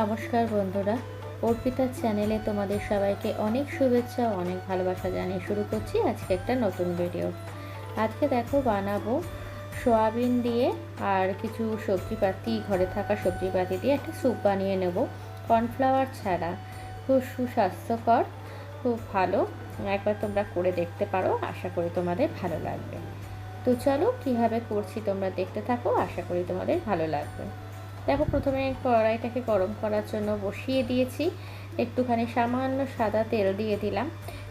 নমস্কার বন্ধুরা। অর্পিতার চ্যানেলে তোমাদের সবাইকে অনেক শুভেচ্ছা, অনেক ভালোবাসা জানিয়ে শুরু করছি আজকে একটা নতুন ভিডিও আজকে দেখো বানাবো সোয়াবিন দিয়ে আর কিছু সবজিপাতি, ঘরে থাকা সবজিপাতি দিয়ে একটা স্যুপ বানিয়ে নেব। কর্নফ্লাওয়ার ছাড়া। খুব সুস্বাস্থ্যকর, খুব ভালো। একবার তোমরা করে দেখতে পারো, আশা করি তোমাদের ভালো লাগবে। তো চলো কীভাবে করছি তোমরা দেখতে থাকো, আশা করি তোমাদের ভালো লাগবে। দেখো প্রথমে কড়াইটাকে গরম করার জন্য বসিয়ে দিয়েছি। একটুখানি সামান্য সাদা তেল দিয়ে দিলাম।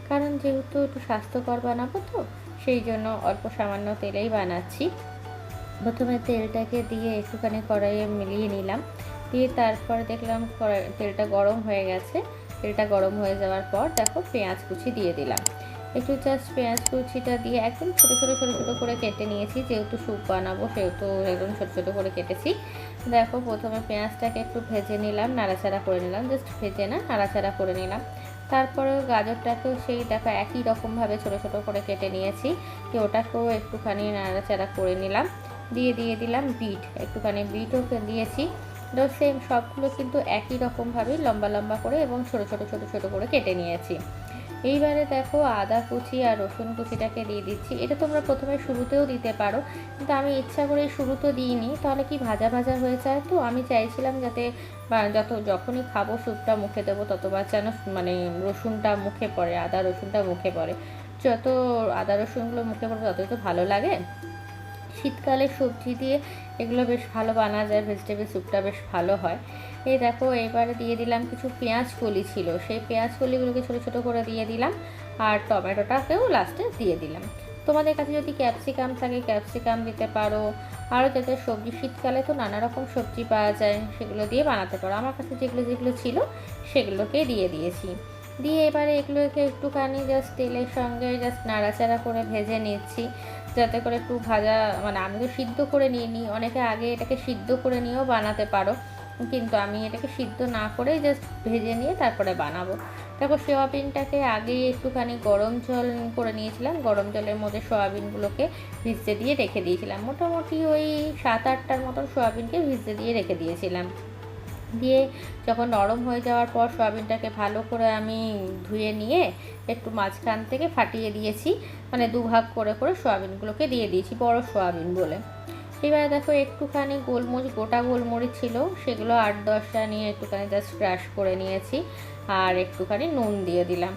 কারণ যেহেতু একটু স্বাস্থ্যকর বানাবো তো, সেই জন্য অল্প সামান্য তেলেই বানাচ্ছি। প্রথমে তেলটাকে দিয়ে একটুখানি কড়াইয়ে মিলিয়ে নিলাম। দিয়ে তারপর দেখলাম তেলটা গরম হয়ে গেছে। তেলটা গরম হয়ে যাওয়ার পর দেখো পেঁয়াজ কুচি দিয়ে দিলাম। একটু জাস্ট পেঁয়াজ কুচিটা দিয়ে একদম ছোটো ছোটো ছোটো ছোটো করে কেটে নিয়েছি। যেহেতু স্যুপ বানাবো, সেহেতু একদম ছোটো ছোটো করে কেটেছি। দেখো, প্রথমে পেঁয়াজটাকে একটু ভেজে নিলাম, নাড়াচাড়া করে নিলাম। জাস্ট ভেজে না, নাড়াচাড়া করে নিলাম। তারপরে গাজরটাকেও সেই দেখো একই রকমভাবে ছোটো ছোটো করে কেটে নিয়েছি। তো ওটাকেও একটুখানি নাড়াচাড়া করে নিলাম। দিয়ে দিয়ে দিলাম বিট। একটুখানি বিটও দিয়েছি। তো সেম সবগুলো কিন্তু একই রকমভাবেই লম্বা লম্বা করে এবং ছোটো ছোটো ছোটো ছোটো করে কেটে নিয়েছি। এইবারে দেখো আদা কুচি আর রসুন কুচিটাকে দিয়ে দিচ্ছি। এটা তোমরা প্রথমে শুরুতেও দিতে পারো, কিন্তু আমি ইচ্ছা করে শুরুতে দিইনি, তাহলে কি ভাজা ভাজা হয়ে যায়? তো আমি চাইছিলাম যাতে যত, যখনই খাব স্যুপটা মুখে দেবো ততবার যেন মানে রসুনটা মুখে পড়ে, আদা রসুনটা মুখে পড়ে। যত আদা রসুনগুলো মুখে পড়বে, ততই তো ভালো লাগে। শীতকালে সবজি দিয়ে এগুলো বেশ ভালো বানা যায় ভেজিটেবল স্যুপটা বেশ ভালো হয়। এই দেখো, এবারে দিয়ে দিলাম কিছু পেঁয়াজ কলি ছিল। সেই পেঁয়াজ কলিগুলোকে ছোটো ছোটো করে দিয়ে দিলাম আর টমেটোটাকেও লাস্টে দিয়ে দিলাম। তোমাদের কাছে যদি ক্যাপসিকাম থাকে ক্যাপসিকাম দিতে পারো। আরও যাতে সবজি, শীতকালে তো নানা রকম সবজি পাওয়া যায়, সেগুলো দিয়ে বানাতে পারো। আমার কাছে যেগুলো যেগুলো ছিল সেগুলোকে দিয়ে দিয়েছি। দিয়ে এবারে এগুলোকে একটুখানি জাস্ট তেলের সঙ্গে জাস্ট নাড়াচাড়া করে ভেজে নিচ্ছি। যাতে করে একটু ভাজা মানে আমি তো সিদ্ধ করে নিয়ে নিই অনেকে আগে এটাকে সিদ্ধ করে নিয়েও বানাতে পারো। কিন্তু আমি এটাকে সিদ্ধ না করে জাস্ট ভেজে নিয়ে তারপরে বানাবো। দেখো সোয়াবিনটাকে আগে একটুখানি গরম জল করে নিয়েছিলাম। গরম জলের মধ্যে সোয়াবিনগুলোকে ভিজতে দিয়ে রেখে দিয়েছিলাম। মোটামুটি ওই সাত আটটার মতন সোয়াবিনকে ভিজতে দিয়ে রেখে দিয়েছিলাম। দিয়ে যখন নরম হয়ে যাওয়ার পর সয়াবিনটাকে ভালো করে আমি ধুয়ে নিয়ে একটু মাঝখান থেকে ফাটিয়ে দিয়েছি। মানে দুভাগ করে করে সয়াবিনগুলোকে দিয়ে দিয়েছি, বড় সয়াবিন বলে। এবারে দেখো একটুখানি গোলমরিচ, গোটা গোলমরিচ ছিল, সেগুলো আট দশটা নিয়ে একটুখানি জাস্ট ক্রাশ করে নিয়েছি। আর একটুখানি নুন দিয়ে দিলাম।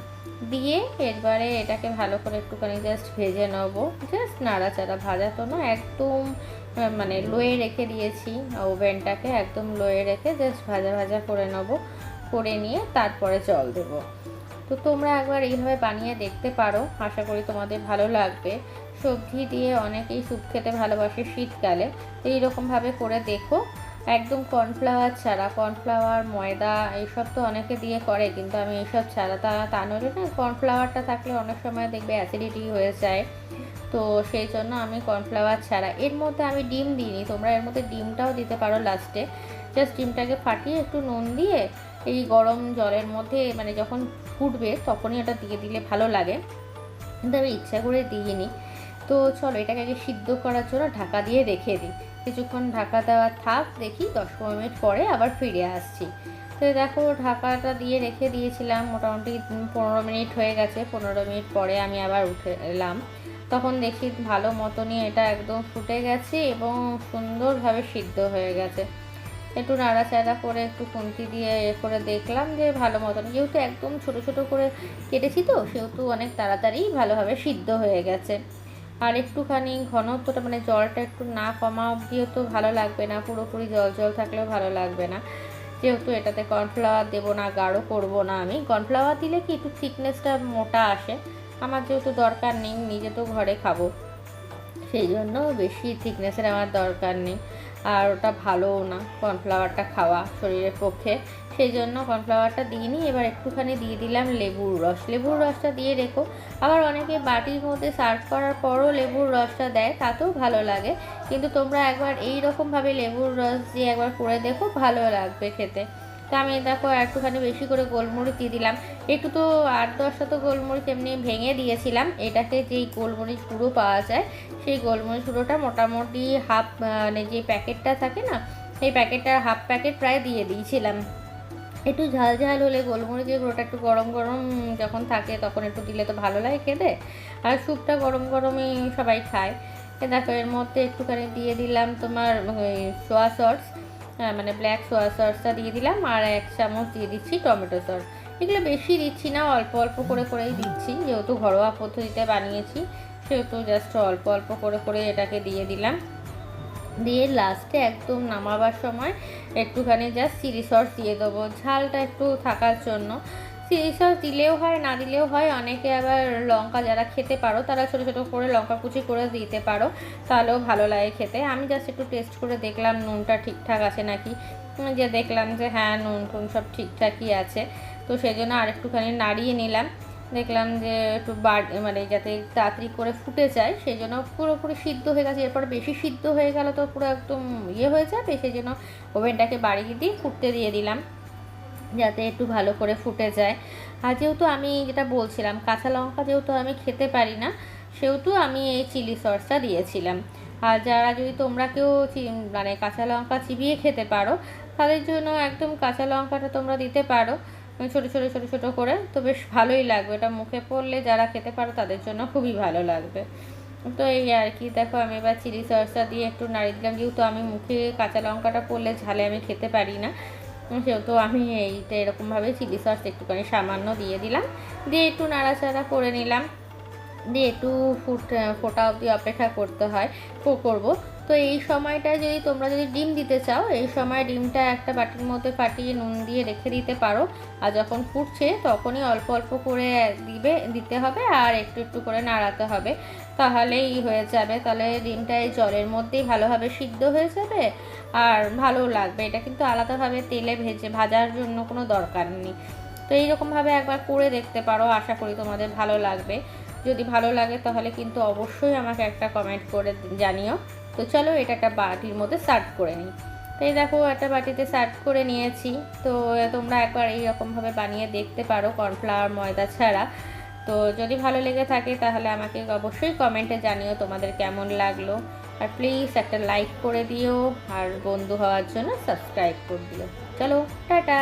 দিয়ে এরবারে এটাকে ভালো করে একটুখানি জাস্ট ভেজে নেব। জাস্ট নাড়াচাড়া, ভাজা তো না, একদম মানে লোয়ে রেখে দিয়েছি ওভেনটাকে, একদম লোয়ে রেখে জাস্ট ভাজা ভাজা করে নেব। করে নিয়ে তারপরে জল দেবো। তো তোমরা একবার এইভাবে বানিয়ে দেখতে পারো, আশা করি তোমাদের ভালো লাগবে। সবজি দিয়ে অনেকেই স্যুপ খেতে ভালোবাসে শীতকালে। তো এইরকমভাবে করে দেখো। একদম কর্নফ্লাওয়ার ছাড়া কর্নফ্লাওয়ার ময়দা, এইসব তো অনেকে দিয়ে করে, কিন্তু আমি এইসব ছাড়া তা তা নইলে না কর্নফ্লাওয়ারটা থাকলে অনেক সময় দেখবে অ্যাসিডিটি হয়ে যায়। তো সেই জন্য আমি কর্নফ্লাওয়ার ছাড়া। এর মধ্যে আমি ডিম দিইনি, তোমরা এর মধ্যে ডিমটাও দিতে পারো লাস্টে জাস্ট ডিমটাকে ফাটিয়ে একটু নুন দিয়ে এই গরম জলের মধ্যে মানে যখন ফুটবে তখনই ওটা দিয়ে দিলে ভালো লাগে। কিন্তু আমি ইচ্ছা করে দিইনি। তো চলো এটাকে আগে সিদ্ধ করার জন্য ঢাকা দিয়ে রেখে দিই। কিছুক্ষণ ঢাকা দেওয়া থাক, দেখি দশ পনেরো মিনিট পরে আবার ফিরে আসছি। তো দেখো, ঢাকাটা দিয়ে রেখে দিয়েছিলাম, মোটামুটি পনেরো মিনিট হয়ে গেছে, পনেরো মিনিট পরে আমি আবার উঠে এলাম। তখন দেখি ভালো মতনই এটা একদম ফুটে গেছে এবং সুন্দরভাবে সিদ্ধ হয়ে গেছে। একটু নাড়াচাড়া করে একটু খুন্তি দিয়ে এ করে দেখলাম যে ভালো মতন, যেহেতু একদম ছোট ছোট করে কেটেছি তো, সেহেতু অনেক তাড়াতাড়ি ভালোভাবে সিদ্ধ হয়ে গেছে। আর একটুখানি ঘনত্বটা মানে জলটা একটু না কমা অবধিও তো ভালো লাগবে না, পুরোপুরি জল জল থাকলেও ভালো লাগবে না। যেহেতু এটাতে কর্নফ্লাওয়ার দেবো না, গাঢ় করব না আমি। কর্নফ্লাওয়ার দিলে কি একটু থিকনেসটা মোটা আসে। আমার যেহেতু দরকার নেই নিজে তো ঘরে খাব। সেই জন্য বেশি থিকনেসের আমার দরকার নেই। আর ওটা ভালোও না কর্নফ্লাওয়ারটা খাওয়া শরীরের পক্ষে। সেই জন্য কর্নফ্লাওয়ারটা দিইনি। এবার একটুখানি দিয়ে দিলাম লেবুর রস। লেবুর রসটা দিয়ে রেখো। আবার অনেকে বাটির মধ্যে সার্ভ করার পরও লেবুর রসটা দেয়, তাতেও ভালো লাগে। কিন্তু তোমরা একবার এই রকমভাবে লেবুর রস দিয়ে একবার করে দেখো, ভালো লাগবে খেতে। তো আমি দেখো একটুখানি বেশি করে গোলমরিচ দিয়ে দিলাম। একটু তো আট দশটা তো গোলমরিচ এমনি ভেঙে দিয়েছিলাম। এটাতে যেই গোলমরিচ গুঁড়ো পাওয়া যায়, সেই গোলমরিচ গুঁড়োটা মোটামুটি হাফ মানে যে প্যাকেটটা থাকে না, সেই প্যাকেটটার হাফ প্যাকেট প্রায় দিয়ে দিয়েছিলাম। একটু ঝাল ঝাল হলে গোলমরিচের গুঁড়োটা একটু গরম গরম যখন থাকে তখন একটু দিলে তো ভালো লাগে খেতে। আর স্যুপটা গরম গরমই সবাই খায়। দেখো, এর মধ্যে একটুখানি দিয়ে দিলাম তোমার সোয়া সস মানে ব্ল্যাক সোয়া সসটা দিয়ে দিলাম আর এক চামচ দিয়ে দিচ্ছি টমেটো সস এগুলো বেশি দিচ্ছি না, অল্প অল্প করে করেই দিচ্ছি। যেহেতু ঘরোয়া পদ্ধতিতে বানিয়েছি, সেহেতু জাস্ট অল্প অল্প করে করে এটাকে দিয়ে দিলাম। দিয়ে লাস্টে একদম নামাবার সময় একটুখানি জাস্ট চিলি সস দিয়ে দেবো। ঝালটা একটু থাকার জন্য। চিলি সস দিলেও হয়, না দিলেও হয়, অনেকে আবার লঙ্কা যারা খেতে পারো, তারা ছোটো ছোটো করে লঙ্কা কুচি করে দিতে পারো, তাহলেও ভালো লাগে খেতে। আমি জাস্ট একটু টেস্ট করে দেখলাম নুনটা ঠিকঠাক আছে নাকি। যে দেখলাম যে হ্যাঁ নুন টুন সব ঠিকঠাকই আছে। তো সেই জন্য আর একটুখানি নাড়িয়ে নিলাম। দেখলাম যে একটু বাড় মানে যাতে তাড়াতাড়ি করে ফুটে যায়, সেই জন্য পুরোপুরি সিদ্ধ হয়ে গেছে। এরপর বেশি সিদ্ধ হয়ে গেল তো পুরো একদম ইয়ে হয়ে যাবে, সেই জন্য ওভেনটাকে বাড়িয়ে দিয়ে ফুটতে দিয়ে দিলাম, যাতে একটু ভালো করে ফুটে যায়। আর যেহেতু আমি যেটা বলছিলাম, কাঁচা লঙ্কা যেহেতু আমি খেতে পারি না, সেহেতু আমি এই চিলি সসটা দিয়েছিলাম। আর যারা যদি তোমরা কেউ মানে কাঁচা লঙ্কা চিবিয়ে খেতে পারো, তাদের জন্য একদম কাঁচা লঙ্কাটা তোমরা দিতে পারো। ছোটো ছোটো ছোটো ছোটো করে, তো বেশ ভালোই লাগবে। এটা মুখে পড়লে যারা খেতে পারো তাদের জন্য খুবই ভালো লাগবে। তো এই আর কি, দেখো আমি এবার চিলি সসটা দিয়ে একটু নাড়িয়ে দিলাম যেহেতু আমি মুখে কাঁচা লঙ্কাটা পড়লে ঝালে আমি খেতে পারি না, সেহেতু আমি এইটা এরকমভাবে চিলি সস একটুখানি সামান্য দিয়ে দিলাম। দিয়ে একটু নাড়াচাড়া করে নিলাম। দিয়ে একটু ফুট ফোটা অবধি অপেক্ষা করতে হয় করব। তো এই সময়টায় যদি তোমরা যদি ডিম দিতে চাও, এই সময় ডিমটা একটা বাটির মধ্যে ফাটিয়ে নুন দিয়ে রেখে দিতে পারো। আর যখন ফুটছে, তখনই অল্প অল্প করে দিবে, দিতে হবে আর একটু একটু করে নাড়াতে হবে। তাহলেই হয়ে যাবে। তাহলে ডিমটা এই জলের মধ্যেই ভালোভাবে সিদ্ধ হয়ে যাবে আর ভালো লাগবে। এটা কিন্তু আলাদাভাবে তেলে ভেজে ভাজার জন্য কোনো দরকার নেই। তো এইরকমভাবে একবার করে দেখতে পারো। আশা করি তোমাদের ভালো লাগবে। যদি ভালো লাগে, তাহলে কিন্তু অবশ্যই আমাকে একটা কমেন্ট করে জানিও। তো চলো এটা একটা বাটির মধ্যে সার্ভ করে নিই। তো এই দেখো একটা বাটিতে সার্ভ করে নিয়েছি। তো তোমরা একবার এইরকমভাবে বানিয়ে দেখতে পারো কর্নফ্লাওয়ার, ময়দা ছাড়া। তো যদি ভালো লেগে থাকে তাহলে আমাকে অবশ্যই কমেন্টে জানিও তোমাদের কেমন লাগল। আর প্লিজ একটা লাইক করে দিও, আর বন্ধু হওয়ার জন্য সাবস্ক্রাইব করে দিও। চলো, টাটা!